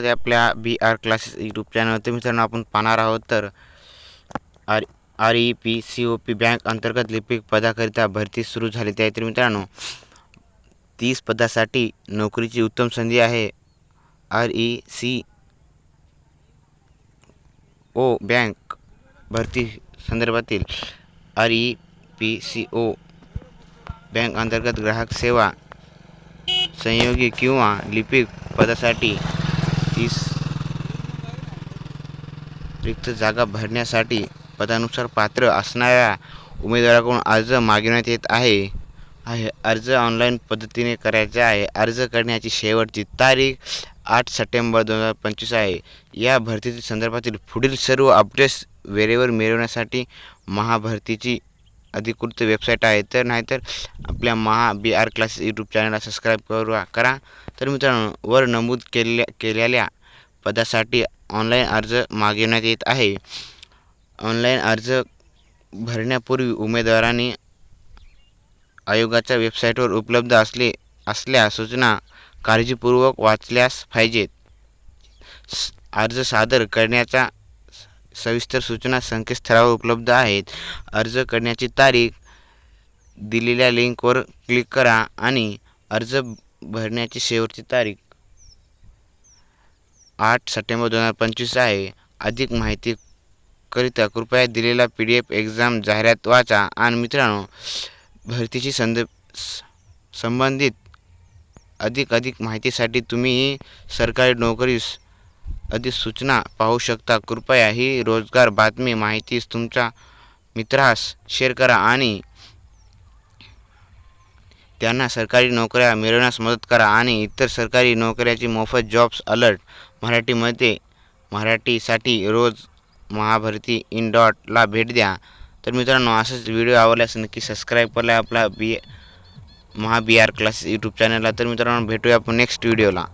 आपल्या B R classes YouTube channel तर मित्रांनो आपण पाहणार आहोत तर R R E P C O P bank अंतर्गत लिपिक पदाकरिता भरती सुरू झाली आहे. तर मित्रांनो तीस पदासाठी नोकरीची उत्तम संधी आहे R E C O bank भरती संदर्भातील R E P C O bank अंतर्गत ग्राहक सेवा संयोगी किंवा लिपिक पदासाठी तीस रिक्त जागा भरण्यासाठी पदानुसार पात्र असणाऱ्या उमेदवाराकडून अर्ज मागविण्यात येत आहे. आहे. अर्ज ऑनलाईन पद्धतीने करायचा आहे. अर्ज करण्याची शेवटची तारीख आठ सप्टेंबर दोन हजार पंचवीस आहे. या भरती संदर्भातील पुढील सर्व अपडेट्स वेळेवर मिळवण्यासाठी महाभरतीची अधिकृत वेबसाईट आहे तर नाहीतर आपल्या Maha B R classes YouTube चॅनलला सबस्क्राईब करू करा. तर मित्रांनो वर नमूद केलेल्या केलेल्या पदासाठी ऑनलाईन अर्ज मागविण्यात येत आहे. ऑनलाईन अर्ज भरण्यापूर्वी उमेदवारांनी आयोगाच्या वेबसाईटवर उपलब्ध असले असल्या सूचना काळजीपूर्वक वाचल्यास पाहिजेत. अर्ज सादर करण्याचा सविस्तर सूचना संकेतस्थळावर उपलब्ध आहेत. अर्ज करण्याची तारीख दिलेल्या लिंकवर क्लिक करा आणि अर्ज भरण्याची शेवटची तारीख आठ सप्टेंबर दोन हजार पंचवीस आहे. अधिक माहिती करिता कृपया दिलेला पी डी एफ एक्झाम जाहिरात वाचा आणि मित्रांनो भरतीची संद स- संबंधित अधिक अधिक माहितीसाठी तुम्ही सरकारी नोकरीस अधिसूचना पाहू शकता. कृपया ही रोजगार बातमी माहितीस तुमच्या मित्रास शेअर करा आणि त्यांना सरकारी नोकऱ्या मिळवण्यास मदत करा आणि इतर सरकारी नोकऱ्याची मोफत जॉब्स अलर्ट मराठीमध्ये मराठीसाठी रोज महाभारती इन डॉटला भेट द्या. तर मित्रांनो असंच व्हिडिओ आवडल्यास नक्की सबस्क्राईब करा आपला B Maha B R classes YouTube चॅनलला तर मित्रांनो भेटूया आपण नेक्स्ट व्हिडिओला